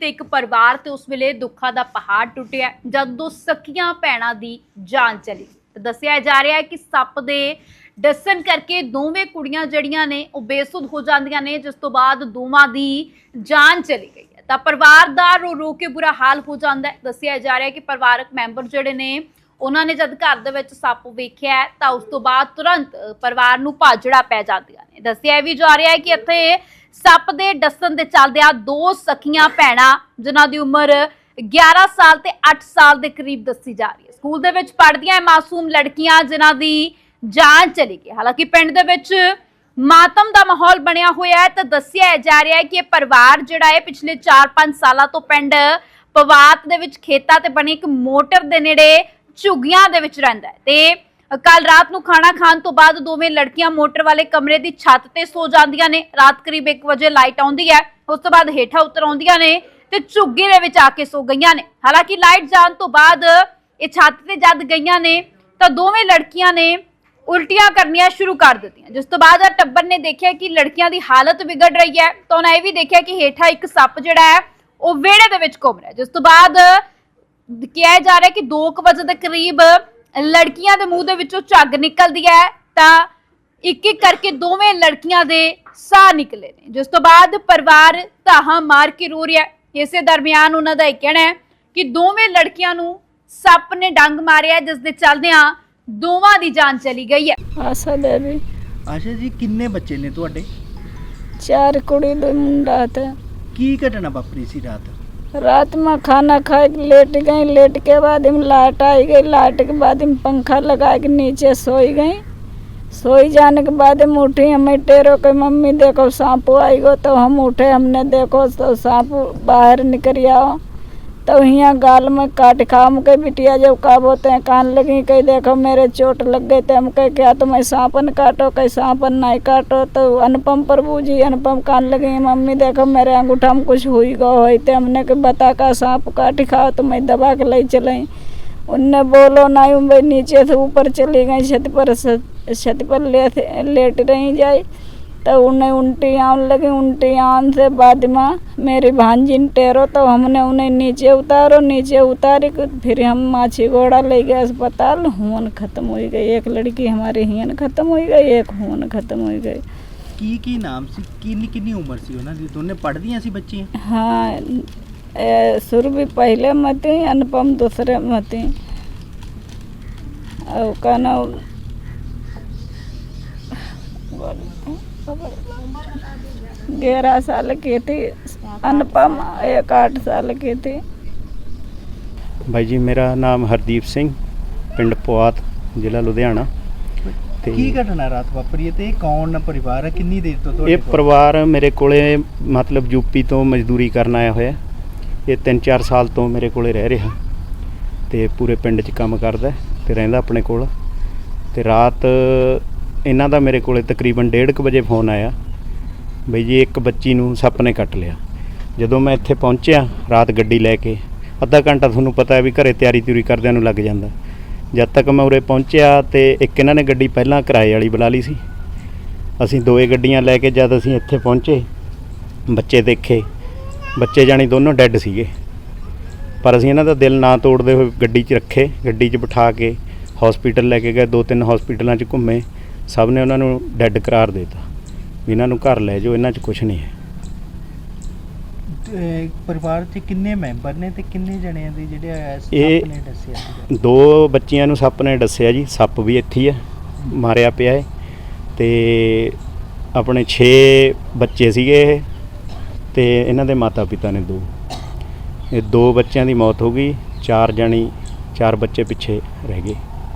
ਤੇ ਇੱਕ ਪਰਿਵਾਰ ਤੇ ਉਸ ਵੇਲੇ ਦੁੱਖਾਂ ਦਾ ਪਹਾੜ ਟੁੱਟਿਆ, ਜਦ ਸਕੀਆਂ ਭੈਣਾਂ ਦੀ ਜਾਨ ਚਲੀ। ਦੱਸਿਆ ਜਾ ਰਿਹਾ ਹੈ ਕਿ ਸੱਪ ਦੇ ਡਸਣ ਕਰਕੇ ਦੋਵੇਂ ਕੁੜੀਆਂ ਜਿਹੜੀਆਂ ਨੇ, ਉਹ ਬੇਸੁੱਧ ਹੋ ਜਾਂਦੀਆਂ ਨੇ, ਜਿਸ ਤੋਂ ਬਾਅਦ ਦੋਵਾਂ ਦੀ ਜਾਨ ਚਲੀ ਗਈ ਹੈ। ਤਾਂ ਪਰਿਵਾਰ ਦਾ ਰੋ ਰੋ ਕੇ ਬੁਰਾ ਹਾਲ ਹੋ ਜਾਂਦਾ ਹੈ। ਦੱਸਿਆ ਜਾ ਰਿਹਾ ਹੈ ਕਿ ਪਰਿਵਾਰਕ ਮੈਂਬਰ ਜਿਹੜੇ ਨੇ, ਉਹਨਾਂ ਨੇ ਜਦ ਘਰ ਦੇ ਵਿੱਚ ਸੱਪ ਵੇਖਿਆ ਤਾਂ ਉਸ ਤੋਂ ਬਾਅਦ ਤੁਰੰਤ ਪਰਿਵਾਰ ਨੂੰ ਭਾਜੜਾ ਪੈ ਜਾਂਦੀਆਂ ਨੇ। ਦੱਸਿਆ ਵੀ ਜਾ ਰਿਹਾ ਹੈ ਕਿ ਇੱਥੇ ਸੱਪ ਦੇ ਡਸਣ ਦੇ ਚੱਲਦਿਆਂ ਦੋ ਸਖੀਆਂ ਭੈਣਾਂ, ਜਿਨ੍ਹਾਂ ਦੀ ਉਮਰ 11 ਸਾਲ ਤੇ 8 ਸਾਲ ਦੇ ਕਰੀਬ ਦੱਸੀ ਜਾ ਰਹੀ ਹੈ। ਸਕੂਲ ਦੇ ਵਿੱਚ ਪੜ੍ਹਦੀਆਂ ਇਹ ਮਾਸੂਮ ਲੜਕੀਆਂ, ਜਿਨ੍ਹਾਂ ਦੀ ਜਾਨ ਚਲੀ ਗਈ ਹਾਲਾਂਕਿ ਪਿੰਡ ਦੇ ਵਿੱਚ ਮਾਤਮ ਦਾ ਮਾਹੌਲ ਬਣਿਆ ਹੋਇਆ ਹੈ, ਤਾਂ ਦੱਸਿਆ ਜਾ ਰਿਹਾ ਹੈ ਕਿ ਇਹ ਪਰਿਵਾਰ ਜਿਹੜਾ ਹੈ, ਪਿਛਲੇ 4-5 ਸਾਲਾਂ ਤੋਂ ਪਿੰਡ ਪਵਾਤ ਦੇ ਵਿੱਚ ਖੇਤਾਂ ਤੇ ਬਣੀ ਇੱਕ ਮੋਟਰ ਦੇ ਨੇੜੇ ਝੁੱਗੀਆਂ ਦੇ ਵਿੱਚ ਰਹਿੰਦਾ ਹੈ। ਤੇ ਕੱਲ ਰਾਤ ਨੂੰ ਖਾਣਾ ਖਾਣ ਤੋਂ ਬਾਅਦ ਦੋਵੇਂ ਲੜਕੀਆਂ ਮੋਟਰ ਵਾਲੇ ਕਮਰੇ ਦੀ ਛੱਤ ਤੇ ਸੋ ਜਾਂਦੀਆਂ ਨੇ। ਰਾਤ ਕਰੀਬ 1 ਵਜੇ ਲਾਈਟ ਆਉਂਦੀ ਹੈ, ਉਸ ਤੋਂ ਬਾਅਦ ਹੇਠਾਂ ਉਤਰ ਆਉਂਦੀਆਂ ਨੇ ਤੇ ਝੁੱਗੀ ਦੇ ਵਿੱਚ ਆ ਕੇ ਸੋ ਗਈਆਂ ਨੇ। ਹਾਲਾਂਕਿ ਲਾਈਟ ਜਾਣ ਤੋਂ ਬਾਅਦ ਇਹ ਛੱਤ ਤੇ ਜਦ ਗਈਆਂ ਨੇ, ਤਾਂ ਦੋਵੇਂ ਲੜਕੀਆਂ ਨੇ ਉਲਟੀਆਂ ਕਰਨੀਆਂ ਸ਼ੁਰੂ ਕਰ ਦਿੱਤੀਆਂ। ਜਿਸ ਤੋਂ ਬਾਅਦ ਆ ਟੱਬਰ ਨੇ ਦੇਖਿਆ ਕਿ ਲੜਕੀਆਂ ਦੀ ਹਾਲਤ ਵਿਗੜ ਰਹੀ ਹੈ, ਤਾਂ ਉਹਨਾਂ ਇਹ ਵੀ ਦੇਖਿਆ ਕਿ ਹੇਠਾਂ ਇੱਕ ਸੱਪ ਜਿਹੜਾ ਹੈ, ਉਹ ਵਿਹੜੇ ਦੇ ਵਿੱਚ ਘੁੰਮ ਰਿਹਾ ਜਿਸ ਤੋਂ ਬਾਅਦ ਕਿਹਾ ਜਾ ਰਿਹਾ ਕਿ 2 ਵਜੇ ਦੇ ਕਰੀਬ ਲੜਕੀਆਂ ਦੇ ਮੂੰਹ ਦੇ ਵਿੱਚੋਂ ਝੱਗ ਨਿਕਲਦੀ ਹੈ ਤਾਂ ਇੱਕ ਇੱਕ ਕਰਕੇ ਦੋਵੇਂ ਲੜਕੀਆਂ ਦੇ ਸਾਹ ਨਿਕਲੇ ਨੇ। ਜਿਸ ਤੋਂ ਬਾਅਦ ਪਰਿਵਾਰ ਧਾਹਾਂ ਮਾਰ ਕੇ ਰੋ ਰਿਹਾ ਇਸੇ ਦਰਮਿਆਨ ਉਹਨਾਂ ਦਾ ਇਹ ਕਹਿਣਾ ਹੈ ਕਿ ਦੋਵੇਂ ਲੜਕੀਆਂ ਨੂੰ ਸੱਪ ਨੇ ਡੰਗ ਮਾਰਿਆ ਜਿਸ ਦੇ ਚੱਲਦਿਆਂ ਦੋਵਾਂ ਦੀ ਜਾਨ ਚਲੀ ਗਈ ਹੈ। ਆਸ਼ਾ ਦੇਵੀ। ਆਸ਼ਾ ਜੀ ਕਿੰਨੇ ਬੱਚੇ ਨੇ ਤੁਹਾਡੇ? ਚਾਰ ਕੁੜੀ ਦੇ ਮੁੰਡਾ ਤੇ। ਕੀ ਘਟਨਾ ਵਾਪਰੀ ਸੀ ਰਾਤ? रात में खाना खा के लेट गई लेट के बाद हम लाइट आई गई लाइट के बाद हम पंखा लगा के नीचे सोई गई सोई जाने के बाद हम उठी हमें टेरो के मम्मी देखो सांप आई गो तो हम उठे हमने देखो तो सांप बाहर निकल आओ तो यहाँ गाल में काट खाम के बिटिया जब का बोते हैं कान लगी कहीं देखो मेरे चोट लग गए थे हम कहे क्या तुम्हें सांपन काटो, कहीं सांपन नहीं काटो। तो अनुपम प्रभु जी अनुपम कान लगी, मम्मी देखो मेरे अंगूठा में कुछ हुई गो हुई। तो हमने के बता का सांप काट खाओ तो मैं दबा के ले चले उनने बोलो नहीं मैं नीचे से ऊपर चली गई, छत पर छत पर ले लेट रही जाए तो उन्हें उल्टी आन लगी, उल्टी आन से बाद में मेरी भांजी ने टेरो तो हमने उन्हें नीचे उतारो नीचे उतारी फिर हम माछी घोड़ा ले गए अस्पताल हुन खत्म हो गई। एक लड़की हमारी हियन खत्म हो गई एक हुन खत्म हो गई। की की नाम से? किन्नी किन्नी उम्र सी होना जी तुमने पढ़ दी ऐसी बच्ची हाँ सुर भी पहले मती अनुपम दूसरे मती और कहना ग्यारह साल की थी अनुपम एक आठ साल की थी ਬਾਈ ਜੀ ਮੇਰਾ ਨਾਮ ਹਰਦੀਪ ਸਿੰਘ ਪਿੰਡ ਪੁਆਤ ਜ਼ਿਲ੍ਹਾ ਲੁਧਿਆਣਾ ਤੇ ਕੀ ਘਟਨਾ ਰਾਤ ਵਾਪਰੀ ਹੈ ਤੇ ਇਹ ਕੌਣ ਪਰਿਵਾਰ ਹੈ ਕਿੰਨੀ ਦੇਰ ਤੋਂ ਤੁਹਾਡੇ ਇਹ ਕੋਲ? ਪਰਿਵਾਰ ਮੇਰੇ ਕੋਲੇ ਮਤਲਬ ਯੂਪੀ ਤੋਂ ਮਜ਼ਦੂਰੀ ਕਰਨ ਆਇਆ ਹੋਇਆ ਇਹ 3-4 ਸਾਲ ਤੋਂ ਮੇਰੇ ਕੋਲੇ ਰਹਿ ਰਿਹਾ ਤੇ ਪੂਰੇ ਪਿੰਡ 'ਚ ਕੰਮ ਕਰਦਾ ਹੈ ਤੇ ਰਹਿੰਦਾ ਆਪਣੇ ਕੋਲ ਤੇ ਰਾਤ ਇਹਨਾਂ ਦਾ ਮੇਰੇ ਕੋਲੇ ਤਕਰੀਬਨ 1:30 ਵਜੇ ਫੋਨ ਆਇਆ ਬਈ ਜੀ, ਇੱਕ ਬੱਚੀ ਨੂੰ ਸੱਪ ਨੇ ਕੱਟ ਲਿਆ। ਜਦੋਂ ਮੈਂ ਇੱਥੇ ਪਹੁੰਚਿਆ, ਰਾਤ ਗੱਡੀ ਲੈ ਕੇ, ਅੱਧਾ ਘੰਟਾ ਤੁਹਾਨੂੰ ਪਤਾ ਹੈ ਵੀ ਘਰੇ ਤਿਆਰੀ ਤਿਉਰੀ ਕਰਦਿਆਂ ਨੂੰ ਲੱਗ ਜਾਂਦਾ। ਜਦ ਤੱਕ ਮੈਂ ਉਰੇ ਪਹੁੰਚਿਆ ਤੇ ਇੱਕ ਇਹਨਾਂ ਨੇ ਗੱਡੀ ਪਹਿਲਾਂ ਕਿਰਾਏ ਵਾਲੀ ਬੁਲਾ ਲਈ ਸੀ। ਅਸੀਂ ਦੋਏ ਗੱਡੀਆਂ ਲੈ ਕੇ ਜਦ ਅਸੀਂ ਇੱਥੇ ਪਹੁੰਚੇ, ਬੱਚੇ ਦੇਖੇ। ਬੱਚੇ ਜਾਣੀ ਦੋਨੋਂ ਡੈੱਡ ਸੀਗੇ। ਪਰ ਅਸੀਂ ਇਹਨਾਂ ਦਾ ਦਿਲ ਨਾ ਤੋੜਦੇ ਹੋਏ ਗੱਡੀ 'ਚ ਰੱਖੇ, ਗੱਡੀ 'ਚ ਬਿਠਾ ਕੇ, ਹਸਪੀਟਲ ਲੈ ਕੇ ਗਏ। ਦੋ ਤਿੰਨ ਹਸਪੀਟਲਾਂ 'ਚ ਘੁੰਮੇ। ਸਭ ਨੇ ਉਹਨਾਂ ਨੂੰ ਡੈੱਡ ਕਰਾਰ ਦਿੱਤਾ। ਵੀ ਇਹਨਾਂ ਨੂੰ ਘਰ ਲੈ ਜਾਓ ਇਹਨਾਂ 'ਚ ਕੁਝ ਨਹੀਂ ਹੈ। ਤੇ ਪਰਿਵਾਰ 'ਚ ਕਿੰਨੇ ਮੈਂਬਰ ਨੇ ਤੇ ਕਿੰਨੇ ਜਣਿਆਂ ਦੇ ਜਿਹੜੇ ਸੱਪ ਇਹ- ਨੇ ਦੱਸਿਆ ਸੀਗਾ? ਦੋ ਬੱਚੀਆਂ ਨੂੰ ਸੱਪ ਨੇ ਦੱਸਿਆ ਜੀ ਸੱਪ ਵੀ ਇੱਥੇ ਹੀ ਹੈ ਮਾਰਿਆ ਪਿਆ ਹੈ। ਤੇ ਆਪਣੇ 6 ਬੱਚੇ ਸੀਗੇ ਇਹ ਤੇ ਇਹਨਾਂ ਦੇ ਮਾਤਾ ਪਿਤਾ ਨੇ ਦੋ। ਇਹ ਦੋ ਬੱਚਿਆਂ ਦੀ ਮੌਤ ਹੋ ਗਈ ਚਾਰ ਜਣੀ ਚਾਰ ਬੱਚੇ ਪਿੱਛੇ ਰਹਿ ਗਏ।